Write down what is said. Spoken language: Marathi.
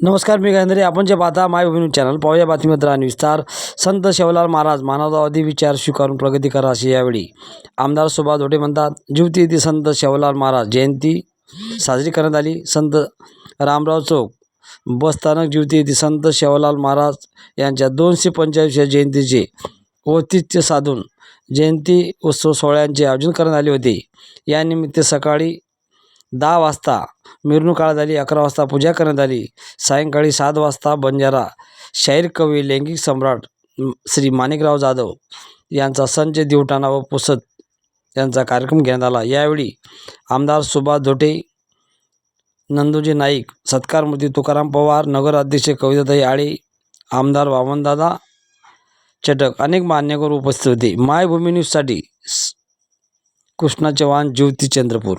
नमस्कार मी गांधरे आपण जे पाहता माय न्यूज चॅनल पाहूया बातमीपत्र आणि विस्तार. संत शेवलाल महाराज मानवतावादी विचार स्वीकारून प्रगती करा अशी यावेळी. आमदार सुभाष धोटे म्हणतात ज्युती येथे संत शेवलाल महाराज. जयंती साजरी करण्यात आली. संत रामराव चौक बसस्थानक ज्युती येथे संत शेवलाल महाराज यांच्या दोनशे पंच्याऐंशी जयंतीचे औतिथ्य साधून जयंती उत्सव सोहळ्यांचे आयोजन करण्यात आले होते. यानिमित्त सकाळी दहा वाजता. मिरवणूक काढण्यात आली अकरा वाजता पूजा करण्यात आली. सायंकाळी सात वाजता बंजारा. शाहीर कवी लैंगिक सम्राट श्री माणिकराव जाधव यांचा संच दिवटाणा व पुसत यांचा कार्यक्रम घेण्यात आला. यावेळी आमदार सुभाष धोटे नंदुजी नाईक सत्कारमूर्ती तुकाराम पवार नगराध्यक्ष कविताताई आळे आमदार वामनदादा चटक अनेक मान्यवर उपस्थित होते. मायभूमी न्यूजसाठी कृष्णा चव्हाण ज्योती चंद्रपूर